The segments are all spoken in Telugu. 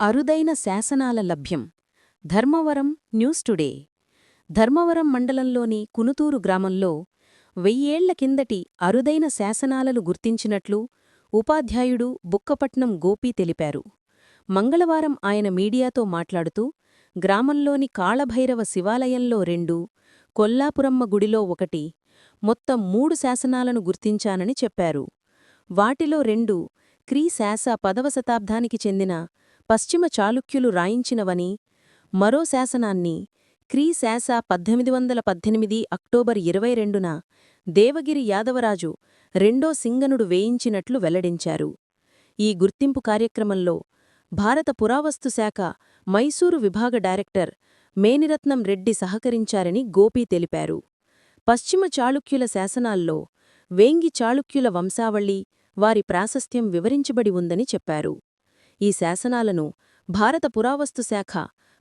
అరుదైన శాసనాల లభ్యం. Dharmavaram news today. ధర్మవరం మండలంలోని కునుతూరు గ్రామంలో వెయ్యేళ్ళ కిందటి అరుదైన శాసనాలను గుర్తించినట్లు ఉపాధ్యాయుడు బుక్కపట్నం గోపి తెలిపారు. మంగళవారం ఆయన మీడియాతో మాట్లాడుతూ గ్రామంలోని కాళభైరవ శివాలయంలో రెండు కొల్లాపురమ్మ గుడిలో ఒకటి మొత్తం మూడు శాసనాలను గుర్తించానని చెప్పారు. వాటిలో రెండు క్రీ శాస పదవ శతాబ్దానికి చెందిన పశ్చిమ చాళుక్యులు రాయించినవని మరో శాసనాన్ని క్రీ శాస పద్దెనిమిది వందల పద్దెనిమిది అక్టోబర్ ఇరవై రెండున దేవగిరి యాదవరాజు రెండో సింగనుడు వేయించినట్లు వెల్లడించారు. ఈ గుర్తింపు కార్యక్రమంలో భారత పురావస్తు శాఖ మైసూరు విభాగ డైరెక్టర్ మేనిరత్నం రెడ్డి సహకరించారని గోపీ తెలిపారు. పశ్చిమ చాళుక్యుల శాసనాల్లో వేంగి చాళుక్యుల వంశావళి వారి ప్రాశస్త్యం వివరించబడి ఉందని చెప్పారు. ఈ శాసనాలను భారత పురావస్తు శాఖ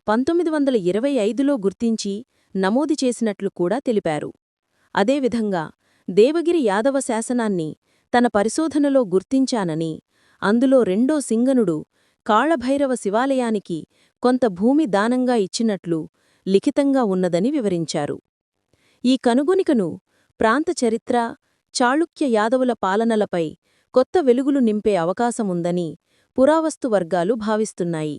పంతొమ్మిది వందల ఇరవై ఐదులో గుర్తించి నమోదు చేసినట్లు కూడా తెలిపారు. అదేవిధంగా దేవగిరి యాదవ శాసనాన్ని తన పరిశోధనలో గుర్తించానని అందులో రెండో సింగనుడు కాళభైరవ శివాలయానికి కొంత భూమి దానంగా ఇచ్చినట్లు లిఖితంగా ఉన్నదని వివరించారు. ఈ కనుగొనికను ప్రాంత చరిత్ర చాళుక్య యాదవుల పాలనలపై కొత్త వెలుగులు నింపే అవకాశముందని పురావస్తు వర్గాలు భావిస్తున్నాయి.